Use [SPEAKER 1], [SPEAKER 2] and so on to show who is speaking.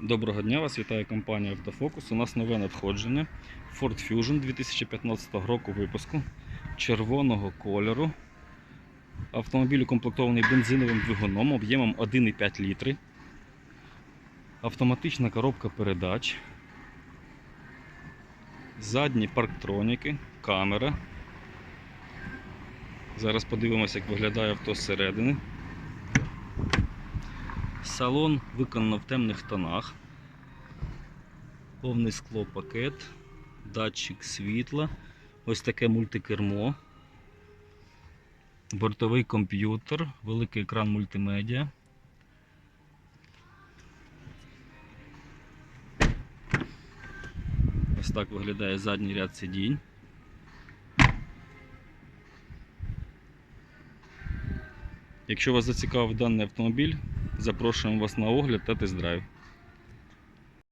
[SPEAKER 1] Доброго дня, вас вітає компанія Автофокус. У нас нове надходження Ford Fusion 2015 року випуску червоного кольору. Автомобіль укомплектований бензиновим двигуном об'ємом 1,5 літри. Автоматична коробка передач. Задні парктроніки, камера. Зараз подивимося, як виглядає авто зсередини. Салон виконано в темних тонах. Повний склопакет, датчик світла, ось таке мультикермо, бортовий комп'ютер, великий екран мультимедіа. Ось так виглядає задній ряд сидінь. Якщо вас зацікавив даний автомобіль, запрошуємо вас на огляд та тест-драйв.